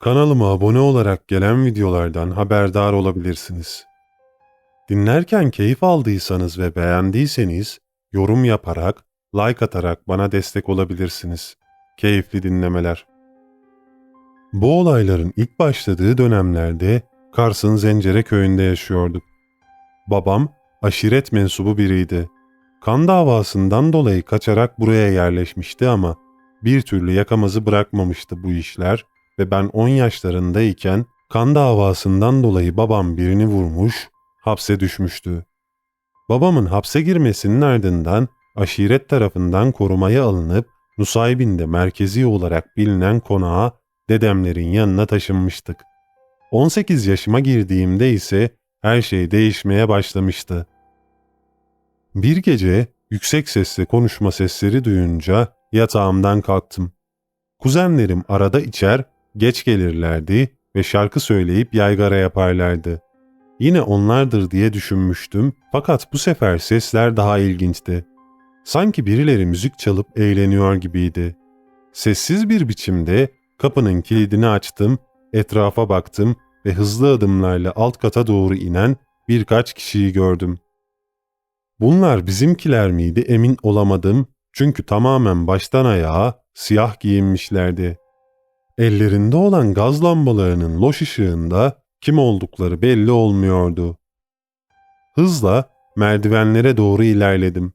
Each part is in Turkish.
Kanalıma abone olarak gelen videolardan haberdar olabilirsiniz. Dinlerken keyif aldıysanız ve beğendiyseniz yorum yaparak, like atarak bana destek olabilirsiniz. Keyifli dinlemeler. Bu olayların ilk başladığı dönemlerde Kars'ın Zencere köyünde yaşıyorduk. Babam aşiret mensubu biriydi. Kan davasından dolayı kaçarak buraya yerleşmişti ama bir türlü yakamazı bırakmamıştı bu işler ve ben 10 yaşlarındayken kan davasından dolayı babam birini vurmuş, hapse düşmüştü. Babamın hapse girmesinin ardından aşiret tarafından korumaya alınıp Nusaybin'de merkezi olarak bilinen konağa dedemlerin yanına taşınmıştık. 18 yaşıma girdiğimde ise her şey değişmeye başlamıştı. Bir gece yüksek sesle konuşma sesleri duyunca yatağımdan kalktım. Kuzenlerim arada içer, geç gelirlerdi ve şarkı söyleyip yaygara yaparlardı. Yine onlardır diye düşünmüştüm fakat bu sefer sesler daha ilginçti. Sanki birileri müzik çalıp eğleniyor gibiydi. Sessiz bir biçimde kapının kilidini açtım, etrafa baktım ve hızlı adımlarla alt kata doğru inen birkaç kişiyi gördüm. Bunlar bizimkiler miydi emin olamadım çünkü tamamen baştan ayağa siyah giyinmişlerdi. Ellerinde olan gaz lambalarının loş ışığında kim oldukları belli olmuyordu. Hızla merdivenlere doğru ilerledim.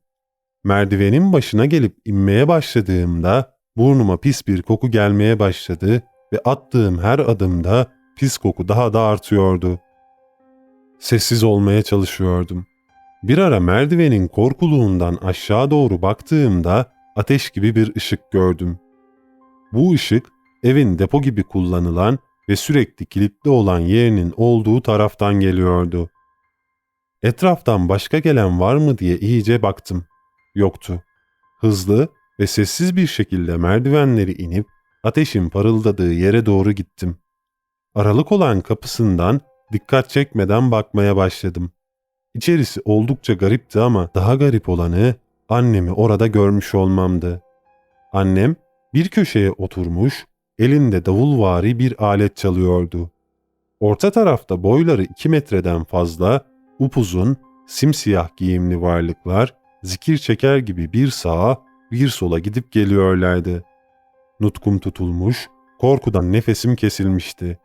Merdivenin başına gelip inmeye başladığımda burnuma pis bir koku gelmeye başladı ve attığım her adımda pis koku daha da artıyordu. Sessiz olmaya çalışıyordum. Bir ara merdivenin korkuluğundan aşağı doğru baktığımda ateş gibi bir ışık gördüm. Bu ışık evin depo gibi kullanılan ve sürekli kilitli olan yerinin olduğu taraftan geliyordu. Etraftan başka gelen var mı diye iyice baktım. Yoktu. Hızlı ve sessiz bir şekilde merdivenleri inip ateşin parıldadığı yere doğru gittim. Aralık olan kapısından dikkat çekmeden bakmaya başladım. İçerisi oldukça garipti ama daha garip olanı annemi orada görmüş olmamdı. Annem bir köşeye oturmuş, elinde davulvari bir alet çalıyordu. Orta tarafta boyları iki metreden fazla, upuzun, simsiyah giyimli varlıklar zikir çeker gibi bir sağa bir sola gidip geliyorlardı. Nutkum tutulmuş, korkudan nefesim kesilmişti.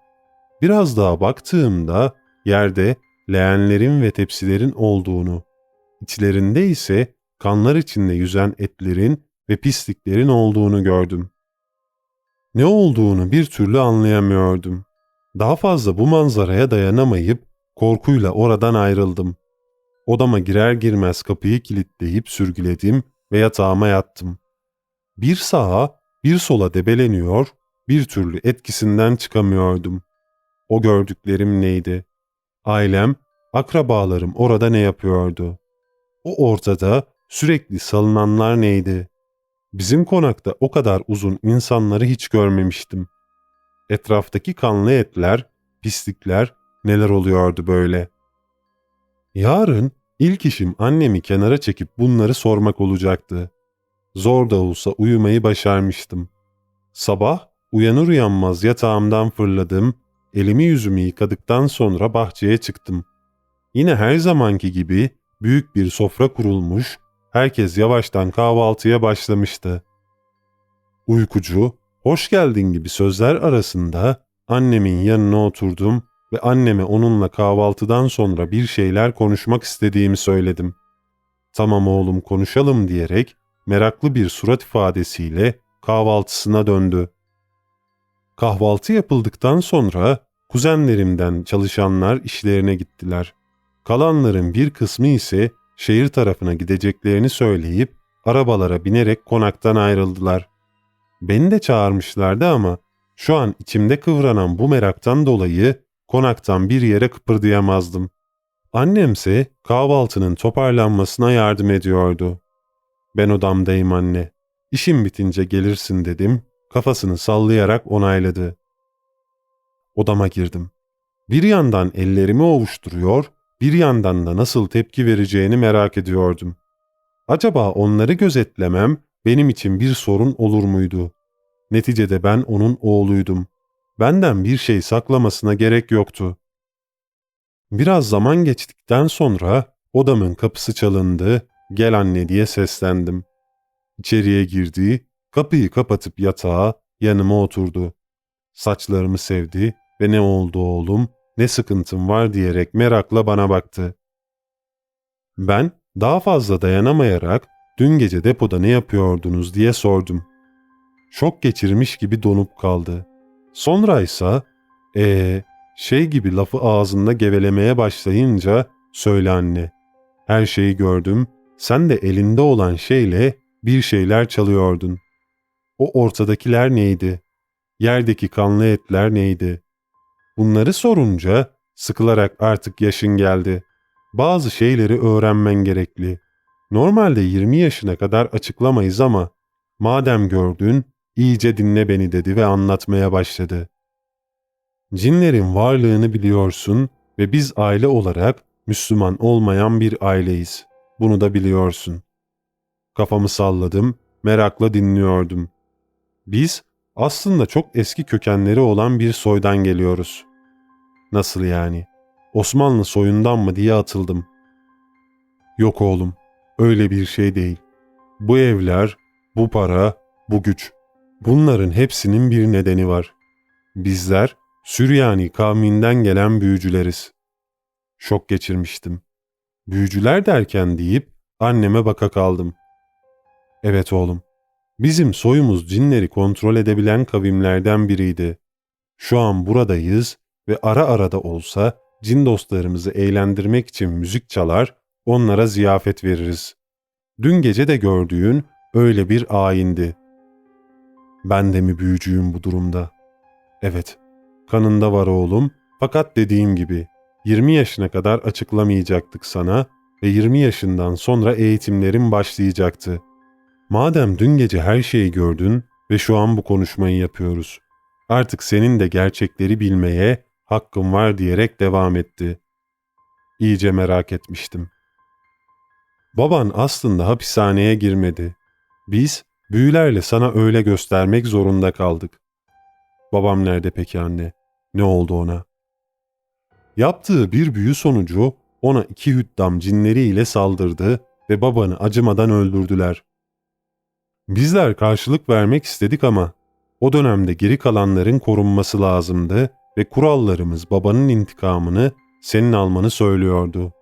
Biraz daha baktığımda yerde leğenlerin ve tepsilerin olduğunu, içlerinde ise kanlar içinde yüzen etlerin ve pisliklerin olduğunu gördüm. Ne olduğunu bir türlü anlayamıyordum. Daha fazla bu manzaraya dayanamayıp korkuyla oradan ayrıldım. Odama girer girmez kapıyı kilitleyip sürgüledim ve yatağıma yattım. Bir sağa, bir sola debeleniyor, bir türlü etkisinden çıkamıyordum. O gördüklerim neydi? Ailem, akrabalarım orada ne yapıyordu? O ortada sürekli salınanlar neydi? Bizim konakta o kadar uzun insanları hiç görmemiştim. Etraftaki kanlı etler, pislikler neler oluyordu böyle. Yarın ilk işim annemi kenara çekip bunları sormak olacaktı. Zor da olsa uyumayı başarmıştım. Sabah uyanır uyanmaz yatağımdan fırladım, elimi yüzümü yıkadıktan sonra bahçeye çıktım. Yine her zamanki gibi büyük bir sofra kurulmuş, herkes yavaştan kahvaltıya başlamıştı. Uykucu, hoş geldin gibi sözler arasında annemin yanına oturdum ve anneme onunla kahvaltıdan sonra bir şeyler konuşmak istediğimi söyledim. Tamam oğlum konuşalım diyerek meraklı bir surat ifadesiyle kahvaltısına döndü. Kahvaltı yapıldıktan sonra kuzenlerimden çalışanlar işlerine gittiler. Kalanların bir kısmı ise şehir tarafına gideceklerini söyleyip arabalara binerek konaktan ayrıldılar. Beni de çağırmışlardı ama şu an içimde kıvranan bu meraktan dolayı konaktan bir yere kıpırdayamazdım. Annemse kahvaltının toparlanmasına yardım ediyordu. Ben odamdayım anne. İşim bitince gelirsin dedim. Kafasını sallayarak onayladı. Odama girdim. Bir yandan ellerimi ovuşturuyor, bir yandan da nasıl tepki vereceğini merak ediyordum. Acaba onları gözetlemem benim için bir sorun olur muydu? Neticede ben onun oğluydum. Benden bir şey saklamasına gerek yoktu. Biraz zaman geçtikten sonra odamın kapısı çalındı, gel anne diye seslendim. İçeriye girdi, kapıyı kapatıp yatağa yanıma oturdu. Saçlarımı sevdi ve ne oldu oğlum, ne sıkıntım var diyerek merakla bana baktı. Ben daha fazla dayanamayarak dün gece depoda ne yapıyordunuz diye sordum. Şok geçirmiş gibi donup kaldı. Sonra ise ee, şey gibi lafı ağzında gevelemeye başlayınca söyle anne. Her şeyi gördüm. Sen de elinde olan şeyle bir şeyler çalıyordun. O ortadakiler neydi? Yerdeki kanlı etler neydi? Bunları sorunca sıkılarak artık yaşın geldi. Bazı şeyleri öğrenmen gerekli. Normalde 20 yaşına kadar açıklamayız ama madem gördün iyice dinle beni dedi ve anlatmaya başladı. Cinlerin varlığını biliyorsun ve biz aile olarak Müslüman olmayan bir aileyiz. Bunu da biliyorsun. Kafamı salladım, merakla dinliyordum. Biz aslında çok eski kökenleri olan bir soydan geliyoruz. Nasıl yani? Osmanlı soyundan mı diye atıldım. Yok oğlum, öyle bir şey değil. Bu evler, bu para, bu güç. Bunların hepsinin bir nedeni var. Bizler Süryani kavminden gelen büyücüleriz. Şok geçirmiştim. Büyücüler derken deyip anneme baka kaldım. Evet oğlum, bizim soyumuz cinleri kontrol edebilen kavimlerden biriydi. Şu an buradayız ve ara ara da olsa cin dostlarımızı eğlendirmek için müzik çalar, onlara ziyafet veririz. Dün gece de gördüğün öyle bir ayindi. Ben de mi büyücüyüm bu durumda? Evet, kanında var oğlum fakat dediğim gibi 20 yaşına kadar açıklamayacaktık sana ve 20 yaşından sonra eğitimlerin başlayacaktı. Madem dün gece her şeyi gördün ve şu an bu konuşmayı yapıyoruz. Artık senin de gerçekleri bilmeye hakkın var diyerek devam etti. İyice merak etmiştim. Baban aslında hapishaneye girmedi. Biz büyülerle sana öyle göstermek zorunda kaldık. Babam nerede peki anne? Ne oldu ona? Yaptığı bir büyü sonucu ona iki hüddam cinleriyle saldırdı ve babanı acımadan öldürdüler. Bizler karşılık vermek istedik ama o dönemde geri kalanların korunması lazımdı ve kurallarımız babanın intikamını senin almanı söylüyordu.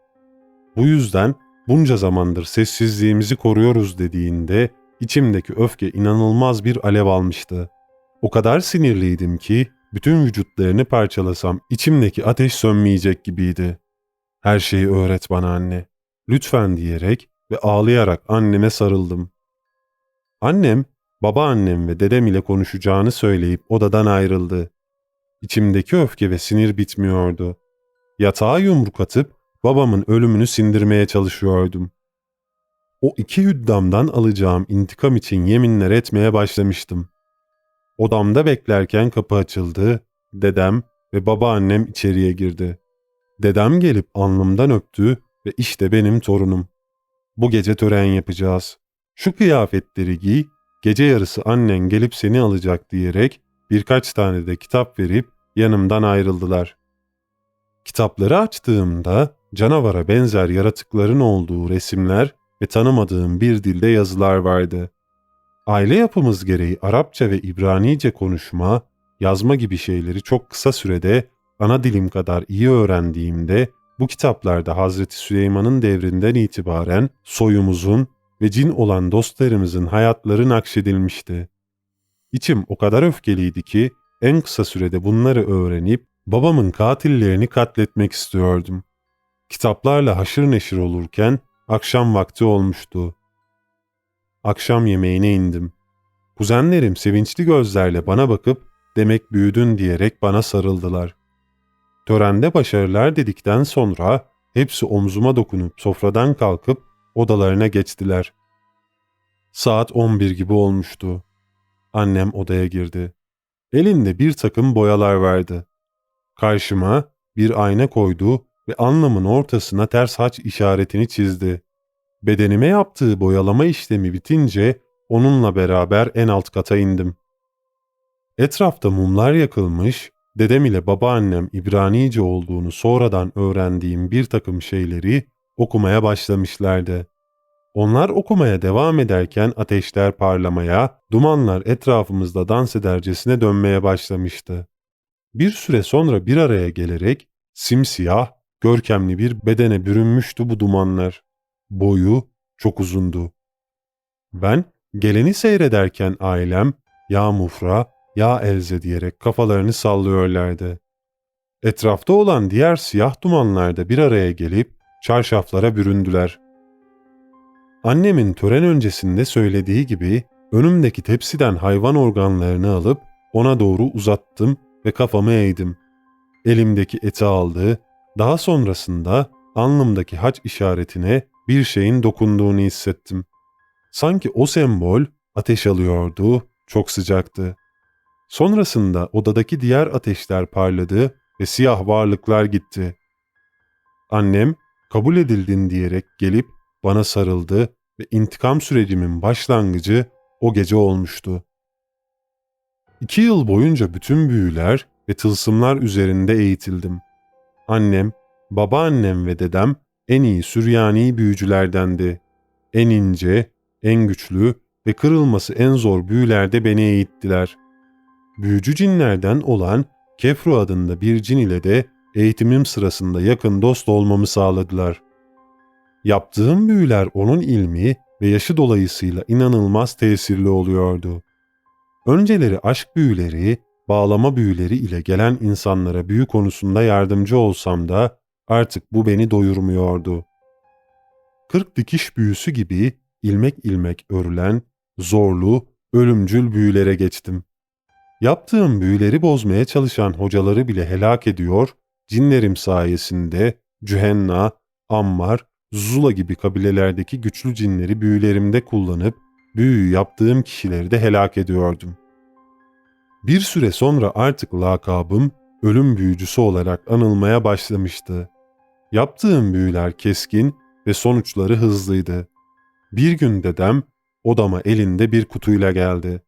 Bu yüzden bunca zamandır sessizliğimizi koruyoruz dediğinde içimdeki öfke inanılmaz bir alev almıştı. O kadar sinirliydim ki bütün vücutlarını parçalasam içimdeki ateş sönmeyecek gibiydi. Her şeyi öğret bana anne. Lütfen diyerek ve ağlayarak anneme sarıldım. Annem, babaannem ve dedem ile konuşacağını söyleyip odadan ayrıldı. İçimdeki öfke ve sinir bitmiyordu. Yatağa yumruk atıp babamın ölümünü sindirmeye çalışıyordum. O iki hüddamdan alacağım intikam için yeminler etmeye başlamıştım. Odamda beklerken kapı açıldı, dedem ve babaannem içeriye girdi. Dedem gelip alnımdan öptü ve işte benim torunum. Bu gece tören yapacağız. Şu kıyafetleri giy, gece yarısı annen gelip seni alacak diyerek birkaç tane de kitap verip yanımdan ayrıldılar. Kitapları açtığımda canavara benzer yaratıkların olduğu resimler ve tanımadığım bir dilde yazılar vardı. Aile yapımız gereği Arapça ve İbranice konuşma, yazma gibi şeyleri çok kısa sürede ana dilim kadar iyi öğrendiğimde bu kitaplarda Hazreti Süleyman'ın devrinden itibaren soyumuzun ve cin olan dostlarımızın hayatları nakşedilmişti. İçim o kadar öfkeliydi ki en kısa sürede bunları öğrenip babamın katillerini katletmek istiyordum. Kitaplarla haşır neşir olurken akşam vakti olmuştu. Akşam yemeğine indim. Kuzenlerim sevinçli gözlerle bana bakıp demek büyüdün diyerek bana sarıldılar. Törende başarılar dedikten sonra hepsi omzuma dokunup sofradan kalkıp odalarına geçtiler. Saat 11 gibi olmuştu. Annem odaya girdi. Elinde bir takım boyalar vardı. Karşıma bir ayna koydu ve anlamın ortasına ters haç işaretini çizdi. Bedenime yaptığı boyalama işlemi bitince onunla beraber en alt kata indim. Etrafta mumlar yakılmış, dedem ile babaannem İbranice olduğunu sonradan öğrendiğim bir takım şeyleri okumaya başlamışlardı. Onlar okumaya devam ederken ateşler parlamaya, dumanlar etrafımızda dans edercesine dönmeye başlamıştı. Bir süre sonra bir araya gelerek simsiyah, görkemli bir bedene bürünmüştü bu dumanlar. Boyu çok uzundu. Ben geleni seyrederken ailem ya Mufra ya Elze diyerek kafalarını sallıyorlardı. Etrafta olan diğer siyah dumanlar da bir araya gelip çarşaflara büründüler. Annemin tören öncesinde söylediği gibi önümdeki tepsiden hayvan organlarını alıp ona doğru uzattım ve kafamı eğdim. Elimdeki eti aldı, daha sonrasında alnımdaki haç işaretine bir şeyin dokunduğunu hissettim. Sanki o sembol ateş alıyordu, çok sıcaktı. Sonrasında odadaki diğer ateşler parladı ve siyah varlıklar gitti. Annem kabul edildin diyerek gelip bana sarıldı ve intikam sürecimin başlangıcı o gece olmuştu. İki yıl boyunca bütün büyüler ve tılsımlar üzerinde eğitildim. Annem, babaannem ve dedem en iyi Süryani büyücülerdendi. En ince, en güçlü ve kırılması en zor büyülerde beni eğittiler. Büyücü cinlerden olan Kefru adında bir cin ile de eğitimim sırasında yakın dost olmamı sağladılar. Yaptığım büyüler onun ilmi ve yaşı dolayısıyla inanılmaz tesirli oluyordu. Önceleri aşk büyüleri, bağlama büyüleri ile gelen insanlara büyü konusunda yardımcı olsam da artık bu beni doyurmuyordu. Kırk dikiş büyüsü gibi ilmek ilmek örülen, zorlu, ölümcül büyülere geçtim. Yaptığım büyüleri bozmaya çalışan hocaları bile helak ediyor, cinlerim sayesinde Cühenna, Ammar, Zula gibi kabilelerdeki güçlü cinleri büyülerimde kullanıp büyü yaptığım kişileri de helak ediyordum. Bir süre sonra artık lakabım ölüm büyücüsü olarak anılmaya başlamıştı. Yaptığım büyüler keskin ve sonuçları hızlıydı. Bir gün dedem odama elinde bir kutuyla geldi.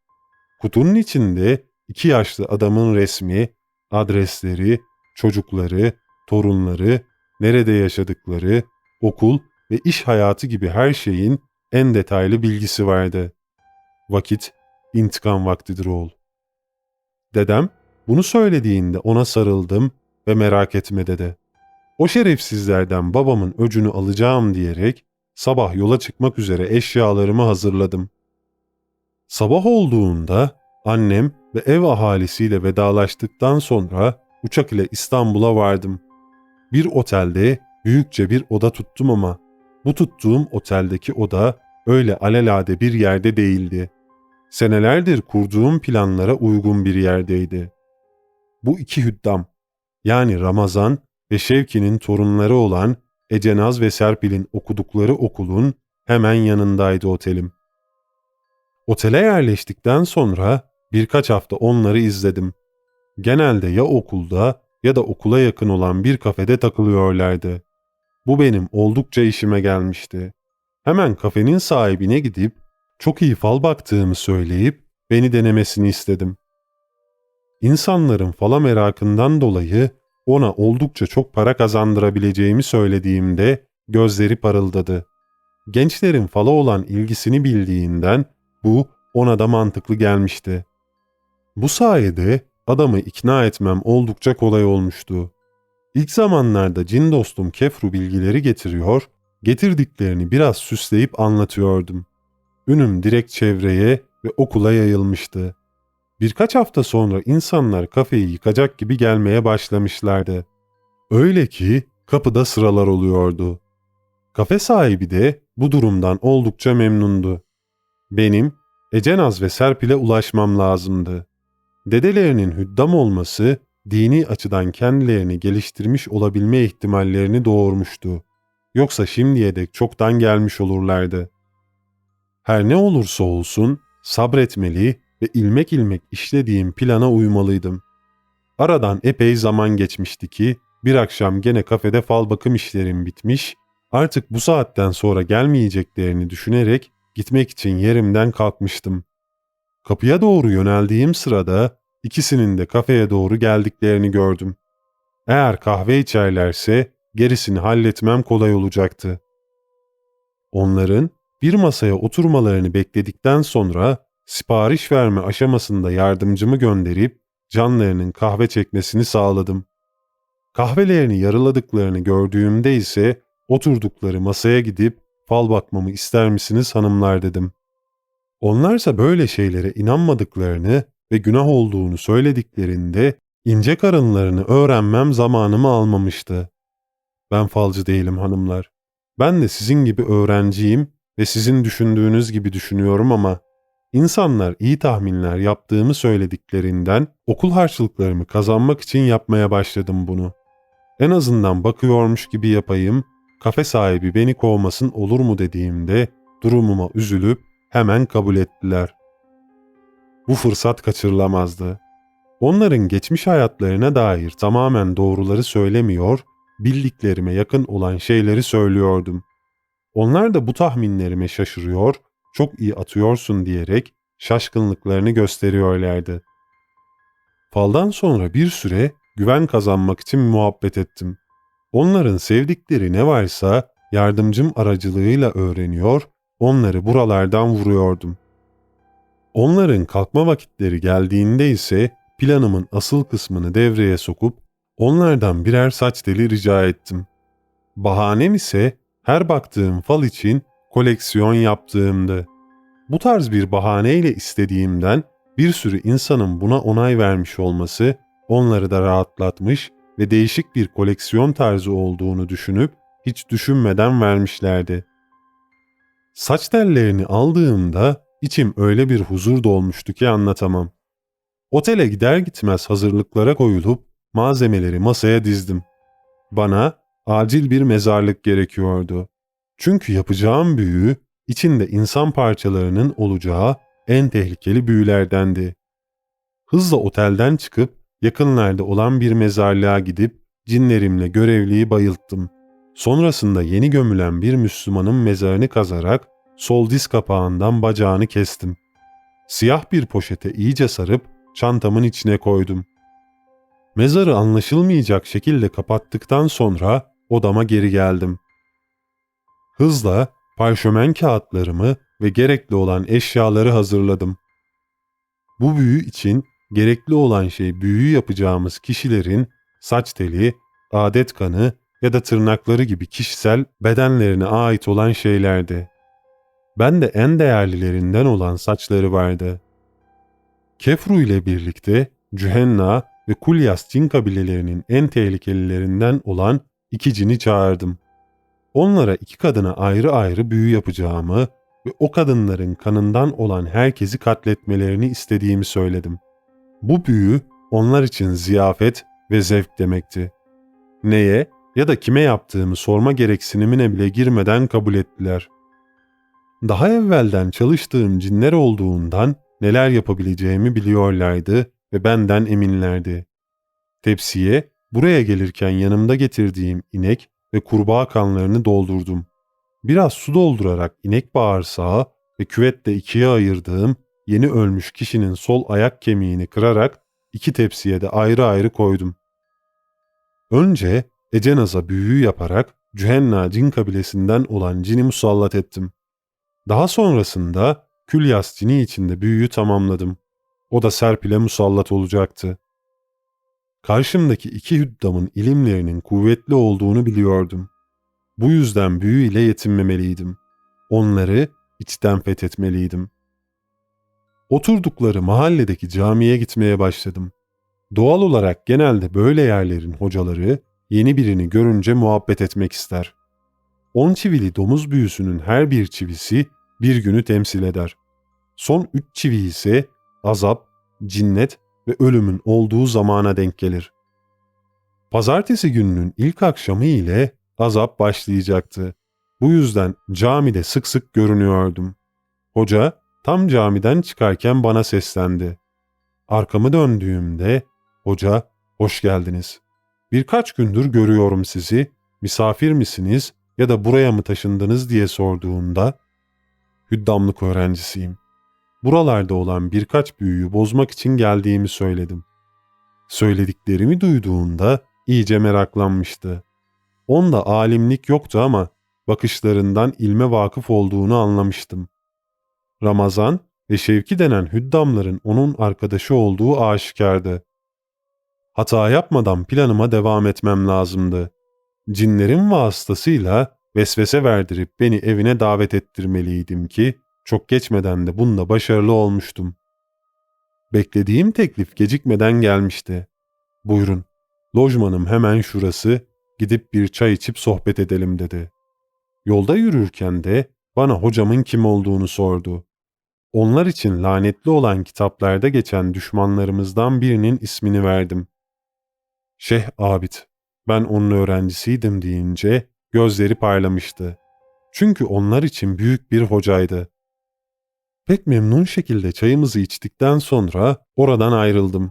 Kutunun içinde iki yaşlı adamın resmi, adresleri, çocukları, torunları, nerede yaşadıkları, okul ve iş hayatı gibi her şeyin en detaylı bilgisi vardı. Vakit, intikam vaktidir oğul. Dedem bunu söylediğinde ona sarıldım ve merak etme dedi. O şerefsizlerden babamın öcünü alacağım diyerek sabah yola çıkmak üzere eşyalarımı hazırladım. Sabah olduğunda annem ve ev ahalisiyle vedalaştıktan sonra uçak ile İstanbul'a vardım. Bir otelde büyükçe bir oda tuttum ama bu tuttuğum oteldeki oda öyle alelade bir yerde değildi. Senelerdir kurduğum planlara uygun bir yerdeydi. Bu iki hüddam yani Ramazan ve Şevki'nin torunları olan Ecenaz ve Serpil'in okudukları okulun hemen yanındaydı otelim. Otele yerleştikten sonra birkaç hafta onları izledim. Genelde ya okulda ya da okula yakın olan bir kafede takılıyorlardı. Bu benim oldukça işime gelmişti. Hemen kafenin sahibine gidip çok iyi fal baktığımı söyleyip beni denemesini istedim. İnsanların fala merakından dolayı ona oldukça çok para kazandırabileceğimi söylediğimde gözleri parıldadı. Gençlerin fala olan ilgisini bildiğinden bu ona da mantıklı gelmişti. Bu sayede adamı ikna etmem oldukça kolay olmuştu. İlk zamanlarda cin dostum Kefru bilgileri getiriyor, getirdiklerini biraz süsleyip anlatıyordum. Ünüm direkt çevreye ve okula yayılmıştı. Birkaç hafta sonra insanlar kafeyi yıkacak gibi gelmeye başlamışlardı. Öyle ki kapıda sıralar oluyordu. Kafe sahibi de bu durumdan oldukça memnundu. Benim Ecenaz ve Serpil'e ulaşmam lazımdı. Dedelerinin hüddam olması dini açıdan kendilerini geliştirmiş olabilme ihtimallerini doğurmuştu. Yoksa şimdiye dek çoktan gelmiş olurlardı. Her ne olursa olsun sabretmeli ve ilmek ilmek işlediğim plana uymalıydım. Aradan epey zaman geçmişti ki bir akşam gene kafede fal bakım işlerim bitmiş, artık bu saatten sonra gelmeyeceklerini düşünerek gitmek için yerimden kalkmıştım. Kapıya doğru yöneldiğim sırada ikisinin de kafeye doğru geldiklerini gördüm. Eğer kahve içerlerse gerisini halletmem kolay olacaktı. Onların bir masaya oturmalarını bekledikten sonra sipariş verme aşamasında yardımcımı gönderip canlarının kahve çekmesini sağladım. Kahvelerini yarıladıklarını gördüğümde ise oturdukları masaya gidip fal bakmamı ister misiniz hanımlar dedim. Onlarsa böyle şeylere inanmadıklarını ve günah olduğunu söylediklerinde ince karınlarını öğrenmem zamanımı almamıştı. Ben falcı değilim hanımlar. Ben de sizin gibi öğrenciyim ve sizin düşündüğünüz gibi düşünüyorum ama insanlar iyi tahminler yaptığımı söylediklerinden okul harçlıklarımı kazanmak için yapmaya başladım bunu. En azından bakıyormuş gibi yapayım, kafe sahibi beni kovmasın olur mu dediğimde durumuma üzülüp hemen kabul ettiler. Bu fırsat kaçırılamazdı. Onların geçmiş hayatlarına dair tamamen doğruları söylemiyor, bildiklerime yakın olan şeyleri söylüyordum. Onlar da bu tahminlerime şaşırıyor, çok iyi atıyorsun diyerek şaşkınlıklarını gösteriyorlardı. Faldan sonra bir süre güven kazanmak için muhabbet ettim. Onların sevdikleri ne varsa yardımcım aracılığıyla öğreniyor, onları buralardan vuruyordum. Onların kalkma vakitleri geldiğinde ise planımın asıl kısmını devreye sokup onlardan birer saç teli rica ettim. Bahanem ise her baktığım fal için koleksiyon yaptığımdı. Bu tarz bir bahaneyle istediğimden bir sürü insanın buna onay vermiş olması onları da rahatlatmış ve değişik bir koleksiyon tarzı olduğunu düşünüp hiç düşünmeden vermişlerdi. Saç tellerini aldığımda içim öyle bir huzur dolmuştu ki anlatamam. Otele gider gitmez hazırlıklara koyulup malzemeleri masaya dizdim. Bana acil bir mezarlık gerekiyordu. Çünkü yapacağım büyü içinde insan parçalarının olacağı en tehlikeli büyülerdendi. Hızla otelden çıkıp yakınlarda olan bir mezarlığa gidip cinlerimle görevliyi bayılttım. Sonrasında yeni gömülen bir Müslümanın mezarını kazarak sol diz kapağından bacağını kestim. Siyah bir poşete iyice sarıp çantamın içine koydum. Mezarı anlaşılmayacak şekilde kapattıktan sonra odama geri geldim. Hızla parşömen kağıtlarımı ve gerekli olan eşyaları hazırladım. Bu büyü için gerekli olan şey büyü yapacağımız kişilerin saç teli, adet kanı ya da tırnakları gibi kişisel bedenlerine ait olan şeylerdi. Ben de en değerlilerinden olan saçları vardı. Kefru ile birlikte Cühenna ve Kulyas cin kabilelerinin en tehlikelilerinden olan iki cini çağırdım. Onlara iki kadına ayrı ayrı büyü yapacağımı ve o kadınların kanından olan herkesi katletmelerini istediğimi söyledim. Bu büyü onlar için ziyafet ve zevk demekti. Neye ya da kime yaptığımı sorma gereksinimine bile girmeden kabul ettiler. Daha evvelden çalıştığım cinler olduğundan neler yapabileceğimi biliyorlardı ve benden eminlerdi. Tepsiye buraya gelirken yanımda getirdiğim inek ve kurbağa kanlarını doldurdum. Biraz su doldurarak inek bağırsağı ve küvetle ikiye ayırdığım yeni ölmüş kişinin sol ayak kemiğini kırarak iki tepsiye de ayrı ayrı koydum. Önce Ecenaz'a büyü yaparak Cühenna cin kabilesinden olan cini musallat ettim. Daha sonrasında Külyas cini içinde büyüyü tamamladım. O da Serpil'e musallat olacaktı. Karşımdaki iki hüddamın ilimlerinin kuvvetli olduğunu biliyordum. Bu yüzden büyü ile yetinmemeliydim. Onları içten fethetmeliydim. Oturdukları mahalledeki camiye gitmeye başladım. Doğal olarak genelde böyle yerlerin hocaları yeni birini görünce muhabbet etmek ister. On çivili domuz büyüsünün her bir çivisi bir günü temsil eder. Son üç çivi ise azap, cinnet ve ölümün olduğu zamana denk gelir. Pazartesi gününün ilk akşamı ile azap başlayacaktı. Bu yüzden camide sık sık görünüyordum. Hoca tam camiden çıkarken bana seslendi. Arkamı döndüğümde hoca hoş geldiniz. Birkaç gündür görüyorum sizi. Misafir misiniz ya da buraya mı taşındınız diye sorduğunda hüddamlık öğrencisiyim. buralarda olan birkaç büyüyü bozmak için geldiğimi söyledim. Söylediklerimi duyduğunda iyice meraklanmıştı. Onda alimlik yoktu ama bakışlarından ilme vakıf olduğunu anlamıştım. Ramazan ve Şevki denen hüddamların onun arkadaşı olduğu aşikardı. Hata yapmadan planıma devam etmem lazımdı. Cinlerin vasıtasıyla vesvese verdirip beni evine davet ettirmeliydim ki çok geçmeden de bunda başarılı olmuştum. Beklediğim teklif gecikmeden gelmişti. Buyurun, lojmanım hemen şurası, gidip bir çay içip sohbet edelim dedi. Yolda yürürken de bana hocamın kim olduğunu sordu. Onlar için lanetli olan kitaplarda geçen düşmanlarımızdan birinin ismini verdim. Şeyh Abid, ben onun öğrencisiydim deyince gözleri parlamıştı. Çünkü onlar için büyük bir hocaydı. Pek memnun şekilde çayımızı içtikten sonra oradan ayrıldım.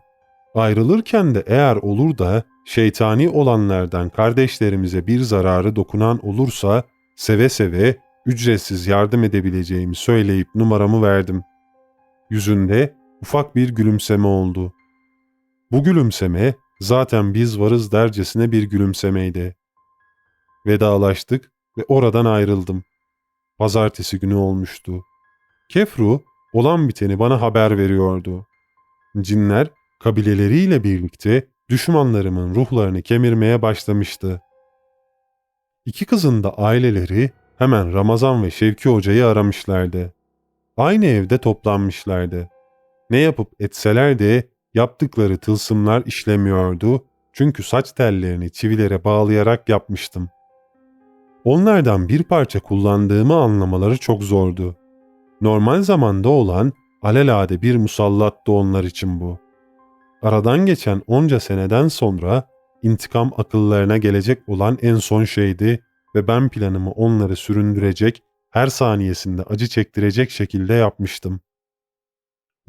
Ayrılırken de eğer olur da şeytani olanlardan kardeşlerimize bir zararı dokunan olursa seve seve ücretsiz yardım edebileceğimi söyleyip numaramı verdim. Yüzünde ufak bir gülümseme oldu. Bu gülümseme zaten biz varız dercesine bir gülümsemeydi. Vedalaştık ve oradan ayrıldım. Pazartesi günü olmuştu. Kefru olan biteni bana haber veriyordu. Cinler kabileleriyle birlikte düşmanlarımın ruhlarını kemirmeye başlamıştı. İki kızın da aileleri hemen Ramazan ve Şevki Hoca'yı aramışlardı. Aynı evde toplanmışlardı. Ne yapıp etseler de yaptıkları tılsımlar işlemiyordu çünkü saç tellerini çivilere bağlayarak yapmıştım. Onlardan bir parça kullandığımı anlamaları çok zordu. Normal zamanda olan alelade bir musallattı onlar için bu. Aradan geçen onca seneden sonra intikam akıllarına gelecek olan en son şeydi ve ben planımı onları süründürecek, her saniyesinde acı çektirecek şekilde yapmıştım.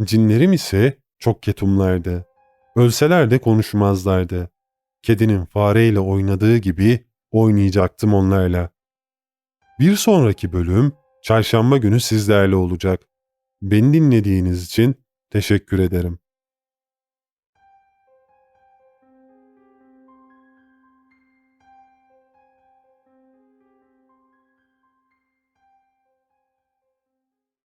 Cinlerim ise çok ketumlardı. Ölseler de konuşmazlardı. Kedinin fareyle oynadığı gibi oynayacaktım onlarla. Bir sonraki bölüm çarşamba günü sizlerle olacak. Beni dinlediğiniz için teşekkür ederim.